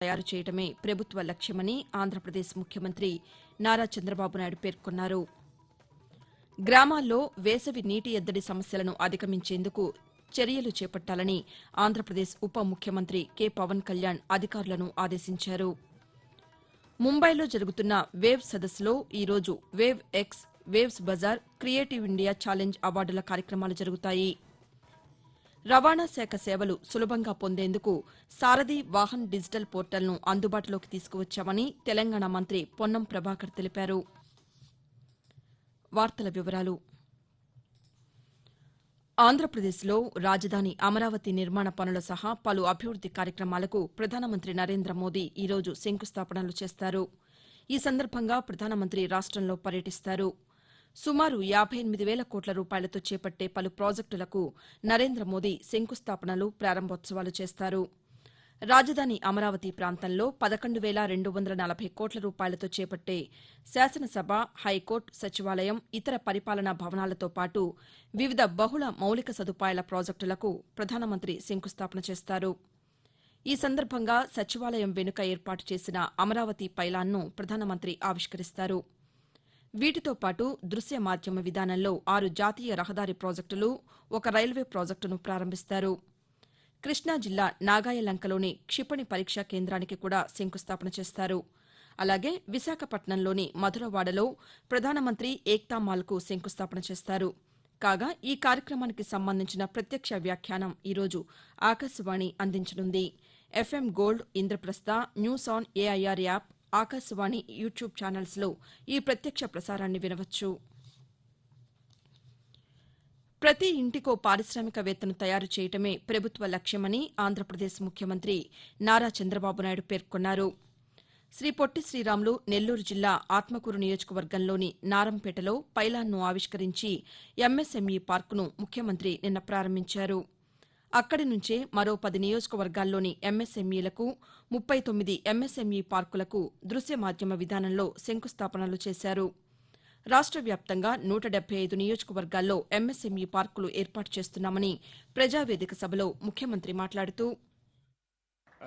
తయారు చేయడమే ప్రభుత్వ లక్ష్యమని ఆంధ్రప్రదేశ్ ముఖ్యమంత్రి నారా చంద్రబాబు నాయుడు పేర్కొన్నారు. గ్రామాల్లో వేసవి నీటి ఎద్దడి సమస్యలను అధిగమించేందుకు చర్యలు చేపట్టాలని ఆంధ్రప్రదేశ్ ఉప ముఖ్యమంత్రి కె. పవన్ కళ్యాణ్ అధికారులను ఆదేశించారు. ముంబైలో జరుగుతున్న వేవ్ సదస్సులో ఈరోజు wave X waves bazaar creative India challenge అవార్డుల కార్యక్రమాలు జరుగుతాయి. రవాణా శాఖ సేవలు సులభంగా పొందేందుకు సారథి వాహన్ డిజిటల్ పోర్టల్ను అందుబాటులోకి తీసుకువచ్చామని తెలంగాణ మంత్రి పొన్నం ప్రభాకర్ తెలిపారు. వార్తల వివరాలు. ఆంధ్రప్రదేశ్లో రాజధాని అమరావతి నిర్మాణ పనుల సహా పలు అభివృద్ది కార్యక్రమాలకు ప్రధానమంత్రి నరేంద్ర మోదీ ఈరోజు శంకుస్థాపనలు చేస్తారు. ఈ సందర్భంగా ప్రధానమంత్రి రాష్టంలో పర్యటిస్తారు. సుమారు యాబై ఎనిమిది వేల కోట్ల రూపాయలతో చేపట్టే పలు ప్రాజెక్టులకు నరేంద్ర మోదీ శంకుస్థాపనలు ప్రారంభోత్సవాలు చేస్తారు. రాజధాని అమరావతి ప్రాంతంలో పదకొండు వేల రెండు వందల నలభై కోట్ల రూపాయలతో చేపట్టే శాసనసభ హైకోర్టు సచివాలయం ఇతర పరిపాలనా భవనాలతో పాటు వివిధ బహుళ మౌలిక సదుపాయాల ప్రాజెక్టులకు ప్రధానమంత్రి శంకుస్థాపన చేస్తారు. ఈ సందర్భంగా సచివాలయం వెనుక ఏర్పాటు చేసిన అమరావతి పైలాన్ను ప్రధానమంత్రి ఆవిష్కరిస్తారు. వీటితో పాటు దృశ్య మాధ్యమ విధానంలో ఆరు జాతీయ రహదారి ప్రాజెక్టులు ఒక రైల్వే ప్రాజెక్టును ప్రారంభిస్తారు. కృష్ణా జిల్లా నాగాయలంకలోని క్షిపణి పరీక్షా కేంద్రానికి కూడా శంకుస్థాపన చేస్తారు. అలాగే విశాఖపట్నంలోని మధురవాడలో ప్రధానమంత్రి ఏక్తా మాల్కు శంకుస్థాపన చేస్తారు. కాగా ఈ కార్యక్రమానికి సంబంధించిన ప్రత్యక్ష వ్యాఖ్యానం ఈరోజు ఆకాశవాణి అందించనుంది. FM gold Indraprastha news on AIR app Akashvani YouTube ఛానల్స్లో ఈ ప్రత్యక్ష ప్రసారాన్ని వినవచ్చు. ప్రతి ఇంటికో పారిశ్రామికవేత్తను తయారు చేయటమే ప్రభుత్వ లక్ష్యమని ఆంధ్రప్రదేశ్ ముఖ్యమంత్రి నారా చంద్రబాబు నాయుడు పేర్కొన్నారు. శ్రీ పొట్టి శ్రీరాములు నెల్లూరు జిల్లా ఆత్మకూరు నియోజకవర్గంలోని నారంపేటలో పైలాన్ను ఆవిష్కరించి ఎంఎస్ఎంఈ పార్కును ముఖ్యమంత్రి నిన్న ప్రారంభించారు. అక్కడి నుంచే మరో పది నియోజకవర్గాల్లోని ఎంఎస్ఎంఈలకు ముప్పై తొమ్మిది ఎంఎస్ఎంఈ పార్కులకు దృశ్య మాధ్యమ విధానంలో శంకుస్థాపనలు చేశారు. రాష్ట్ర వ్యాప్తంగా నూట డెబ్బై ఐదు నియోజకవర్గాల్లో ఎంఎస్ఎంఈ పార్కులు ఏర్పాటు చేస్తున్నామని ప్రజావేదిక సభలో ముఖ్యమంత్రి మాట్లాడుతూ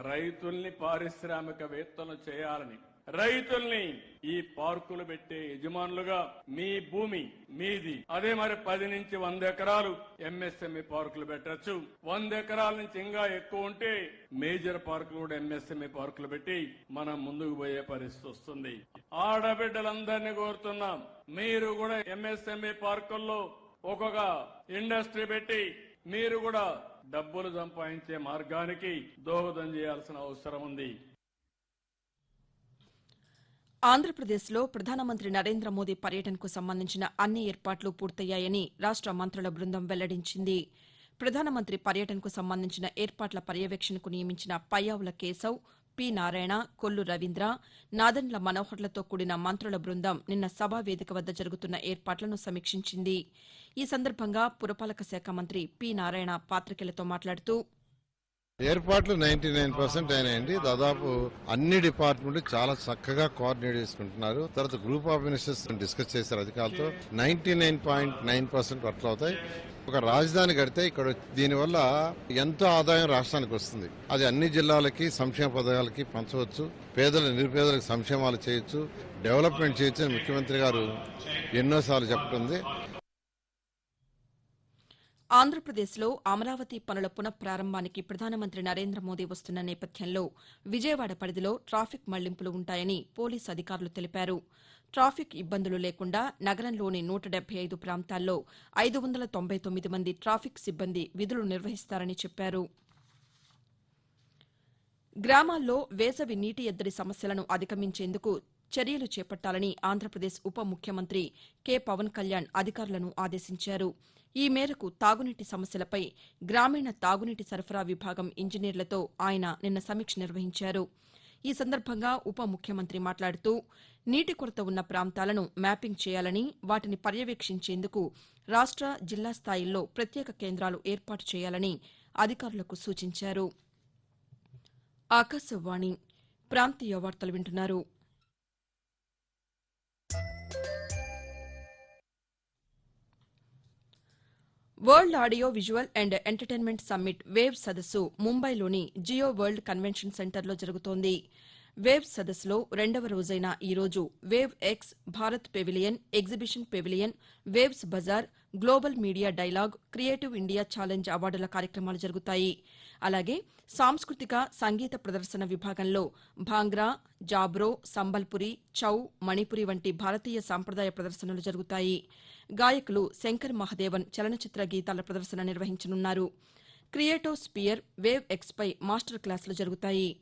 రైతుల్ని పారిశ్రామికవేత్తలు చేయాలని రైతుల్ని ఈ పార్కులు పెట్టే యజమానులుగా మీ భూమి మీది. అదే మరి పది నుంచి వంద ఎకరాలు ఎంఎస్ఎంఈ పార్కులు పెట్టచ్చు. వంద ఎకరాల నుంచి ఇంకా ఎక్కువ ఉంటే మేజర్ పార్కులు కూడా ఎంఎస్ఎంఈ పార్కులు పెట్టి మనం ముందుకు పోయే పరిస్థితి వస్తుంది. ఆడబిడ్డలందరినీ కోరుతున్నాం. మీరు కూడా ఎంఎస్ఎంఈ పార్కుల్లో ఒక్కొక్క ఇండస్ట్రీ పెట్టి మీరు కూడా డబ్బులు సంపాదించే మార్గానికి దోహదం చేయాల్సిన అవసరం ఉంది. ఆంధ్రప్రదేశ్లో ప్రధానమంత్రి నరేంద్ర మోదీ పర్యటనకు సంబంధించిన అన్ని ఏర్పాట్లు పూర్తయ్యాయని రాష్ట మంత్రుల బృందం వెల్లడించింది. ప్రధానమంత్రి పర్యటనకు సంబంధించిన ఏర్పాట్ల పర్యవేక్షణకు నియమించిన పయ్యావుల కేశవ్ పి. నారాయణ కొల్లు రవీంద్ర నాదెండ్ల మనోహర్లతో కూడిన మంత్రుల బృందం నిన్న సభా వేదిక వద్ద జరుగుతున్న ఏర్పాట్లను సమీక్షించింది. ఈ సందర్భంగా పురపాలక శాఖ మంత్రి పి. నారాయణ పాతికేయులతో మాట్లాడుతూ ఏర్పాట్లు నైన్టీ నైన్ పర్సెంట్ అయినాయండి. దాదాపు అన్ని డిపార్ట్మెంట్లు చాలా చక్కగా కోఆర్డినేట్ చేసుకుంటున్నారు. తర్వాత గ్రూప్ ఆఫ్ మినిస్టర్స్ డిస్కస్ చేశారు అధికారులతో. Ninety nine point nine percent అట్లా అవుతాయి. ఒక రాజధాని కడితే ఇక్కడ దీనివల్ల ఎంతో ఆదాయం రాష్ట్రానికి వస్తుంది. అది అన్ని జిల్లాలకి సంక్షేమ పథకాలకి పంచవచ్చు. పేదల నిరుపేదలకు సంక్షేమాలు చేయొచ్చు. డెవలప్మెంట్ చేయొచ్చు అని ముఖ్యమంత్రి గారు ఎన్నోసార్లు చెప్తుంది. ఆంధ్రప్రదేశ్లో అమరావతి పనుల పునఃప్రారంభానికి ప్రధానమంత్రి నరేంద్ర మోదీ వస్తున్న నేపథ్యంలో విజయవాడ పరిధిలో ట్రాఫిక్ మళ్ళింపులు ఉంటాయని పోలీసు అధికారులు తెలిపారు. ట్రాఫిక్ ఇబ్బందులు లేకుండా నగరంలోని నూట డెబ్బై ఐదు ప్రాంతాల్లో ఐదు వందల తొంభై తొమ్మిది మంది ట్రాఫిక్ సిబ్బంది విధులు నిర్వహిస్తారని చెప్పారు. గ్రామాల్లో వేసవి నీటి ఎద్దడి సమస్యలను అధిగమించేందుకు చర్యలు చేపట్టాలని ఆంధ్రప్రదేశ్ ఉప ముఖ్యమంత్రి కె. పవన్ కళ్యాణ్ అధికారులను ఆదేశించారు. ఈ మేరకు తాగునీటి సమస్యలపై గ్రామీణ తాగునీటి సరఫరా విభాగం ఇంజనీర్లతో ఆయన నిన్న సమీక్ష నిర్వహించారు. ఈ సందర్భంగా ఉప ముఖ్యమంత్రి మాట్లాడుతూ నీటి కొరత ఉన్న ప్రాంతాలను మ్యాపింగ్ చేయాలని వాటిని పర్యవేక్షించేందుకు రాష్ట్ర జిల్లా స్థాయిల్లో ప్రత్యేక కేంద్రాలు ఏర్పాటు చేయాలని అధికారులకు సూచించారు. ఆకాశవాణి ప్రాంతీయ వార్తలు వింటున్నారు. World audio visual and entertainment summit wave సదస్సు ముంబైలోని జియో వరల్డ్ కన్వెన్షన్ సెంటర్లో జరుగుతోంది. వేవ్ సదస్సులో రెండవ రోజైన ఈ రోజు wave X Bharat pavilion exhibition pavilion waves bazaar global media dialogue creative India challenge అవార్డుల కార్యక్రమాలు జరుగుతాయి. అలాగే సాంస్కృతిక సంగీత ప్రదర్శన విభాగంలో భాంగ్రా జాబ్రో సంబల్పురి చౌ మణిపురి వంటి భారతీయ సాంప్రదాయ ప్రదర్శనలు జరుగుతాయి. గాయకులు శంకర్ మహదేవన్ చలనచిత్ర గీతాల ప్రదర్శన నిర్వహించనున్నారు. క్రియేటో స్పియర్ వేవ్ ఎక్స్పై మాస్టర్ క్లాసులు జరుగుతాయి.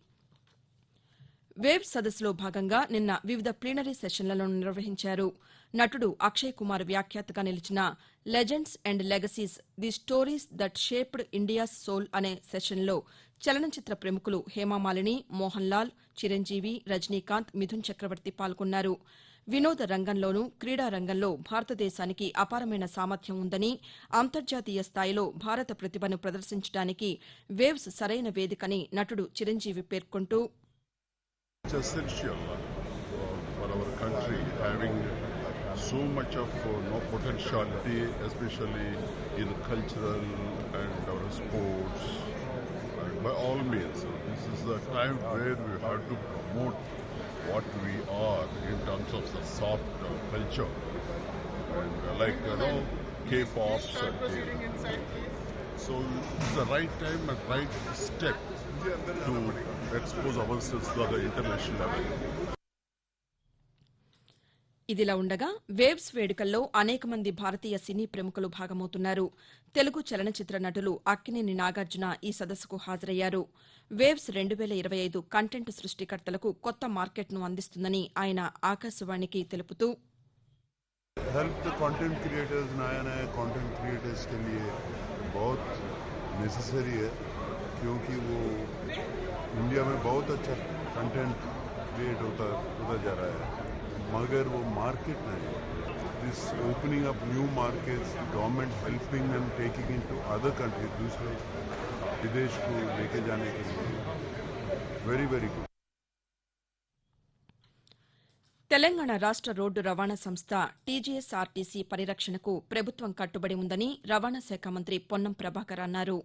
వేవ్ సదస్సులో భాగంగా నిన్న వివిధ ప్లీనరీ సెషన్లను నిర్వహించారు. నటుడు అక్షయ్ కుమార్ వ్యాఖ్యాతగా నిలిచిన legends and legacies the stories that shaped India's soul అనే సెషన్లో చలనచిత్ర ప్రముఖులు హేమామాలిని మోహన్ లాల్ చిరంజీవి రజనీకాంత్ మిథున్ చక్రవర్తి పాల్గొన్నారు. వినోద రంగంలోనూ క్రీడా రంగంలో భారతదేశానికి అపారమైన సామర్థ్యం ఉందని అంతర్జాతీయ స్థాయిలో భారత ప్రతిభను ప్రదర్శించడానికి వేవ్స్ సరైన వేదికని నటుడు చిరంజీవి పేర్కొంటూ so much of uh, no potentiality, especially in cultural and our sports. And by all means, this is the time where we have to promote what we are in terms of the soft uh, culture and uh, like you know K-pop so it's the right time and right step to expose ourselves to the international level. ఇదిలా ఉండగా waves వేడుకల్లో అనేక మంది భారతీయ సినీ ప్రముఖులు భాగమవుతున్నారు తెలుగు చలనచిత్ర నటులు అక్కినేని నాగార్జున ఈ సదస్సుకు హాజరయ్యారు వేవ్స్ రెండు వేల ఇరవై ఐదు కంటెంట్ సృష్టికర్తలకు కొత్త మార్కెట్ను అందిస్తుందని ఆయన ఆకాశవాణికి తెలుపుతూ हेल्प द कंटेंट क्रिएटर्स नया नया कंटेंट क्रिएटर्स के लिए बहुत नेसेसरी है क्योंकि वो इंडिया में बहुत अच्छा कंटेंट क्रिएट होता होता जा रहा है मगर वो मार्केट नहीं this opening up new markets government helping and taking into other countries दूसरे विदेश को लेके जाने के लिए वेरी वेरी गुड తెలంగాణ రాష్ట రోడ్డు రవాణా సంస్థ టీజీఎస్ఆర్టీసీ పరిరక్షణకు ప్రభుత్వం కట్టుబడి ఉందని రవాణా శాఖ మంత్రి పొన్నం ప్రభాకర్ అన్నారు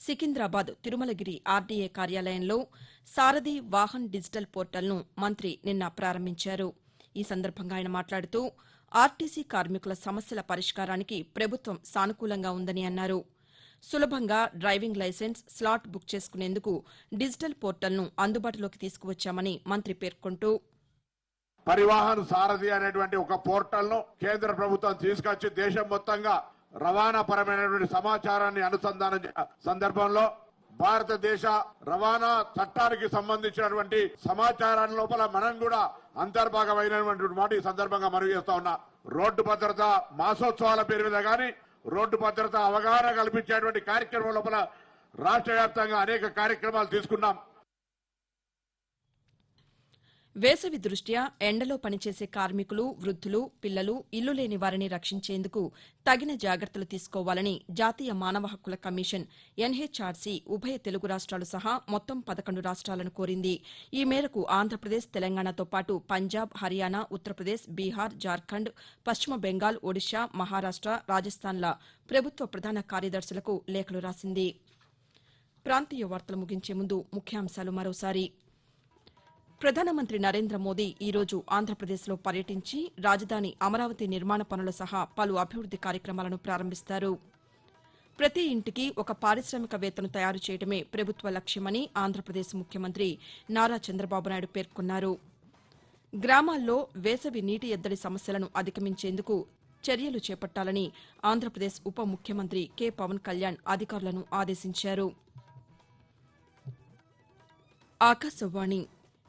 సికింద్రాబాద్ తిరుమలగిరి ఆర్డీఏ కార్యాలయంలో సారథి వాహన్ డిజిటల్ పోర్టల్ను మంత్రి నిన్న ప్రారంభించారు ఈ సందర్భంగా ఆయన మాట్లాడుతూ ఆర్టీసీ కార్మికుల సమస్యల పరిష్కారానికి ప్రభుత్వం సానుకూలంగా ఉందని అన్నారు. సులభంగా డ్రైవింగ్ లైసెన్స్ స్లాట్ బుక్ చేసుకునేందుకు డిజిటల్ పోర్టల్ను అందుబాటులోకి తీసుకువచ్చామని మంత్రి పేర్కొంటూ. పరివాహన్ సారథి అనేటువంటి ఒక పోర్టల్ను కేంద్ర ప్రభుత్వం తీసుకొచ్చి దేశం మొత్తంగా రవాణా పరమైనటువంటి సమాచారాన్ని అనుసంధానం సందర్భంలో భారతదేశ రవాణా చట్టానికి సంబంధించినటువంటి సమాచారాన్ని లోపల మనం కూడా అంతర్భాగమైనటువంటి మాట ఈ సందర్భంగా మనవి చేస్తా ఉన్నా. రోడ్డు భద్రత మాసోత్సవాల పేరు మీద కానీ రోడ్డు భద్రత అవగాహన కల్పించేటువంటి కార్యక్రమం లోపల రాష్ట్ర వ్యాప్తంగా అనేక కార్యక్రమాలు తీసుకున్నాం. వేసవి దృష్ట్యా ఎండలో పనిచేసే కార్మికులు వృద్ధులు పిల్లలు ఇల్లు లేని వారిని రక్షించేందుకు తగిన జాగ్రత్తలు తీసుకోవాలని జాతీయ మానవ హక్కుల కమిషన్ ఎన్హెచ్ఆర్సీ ఉభయ తెలుగు రాష్ట్రాలు సహా మొత్తం పదకొండు రాష్ట్రాలను కోరింది. ఈ మేరకు ఆంధ్రప్రదేశ్ తెలంగాణతో పాటు పంజాబ్ హర్యానా ఉత్తరప్రదేశ్ బీహార్ జార్ఖండ్ పశ్చిమ బెంగాల్ ఒడిషా మహారాష్ట రాజస్థాన్ల ప్రభుత్వ ప్రధాన కార్యదర్శులకు లేఖలు రాసింది. ప్రాంతీయ వార్తలు ముగించే ముందు ముఖ్యాంశాలు మరోసారి. ప్రధానమంత్రి నరేంద్ర మోదీ ఈరోజు ఆంధ్రప్రదేశ్లో పర్యటించి రాజధాని అమరావతి నిర్మాణ పనుల సహా పలు అభివృద్ది కార్యక్రమాలను ప్రారంభిస్తారు. ప్రతి ఇంటికి ఒక పారిశ్రామికవేత్తను తయారు చేయడమే ప్రభుత్వ లక్ష్యమని ఆంధ్రప్రదేశ్ ముఖ్యమంత్రి నారా చంద్రబాబు నాయుడు పేర్కొన్నారు. గ్రామాల్లో వేసవి నీటి ఎద్దడి సమస్యలను అధిగమించేందుకు చర్యలు చేపట్టాలని ఆంధ్రప్రదేశ్ ఉప ముఖ్యమంత్రి కె. పవన్ కళ్యాణ్ అధికారులను ఆదేశించారు. ఆకాశవాణి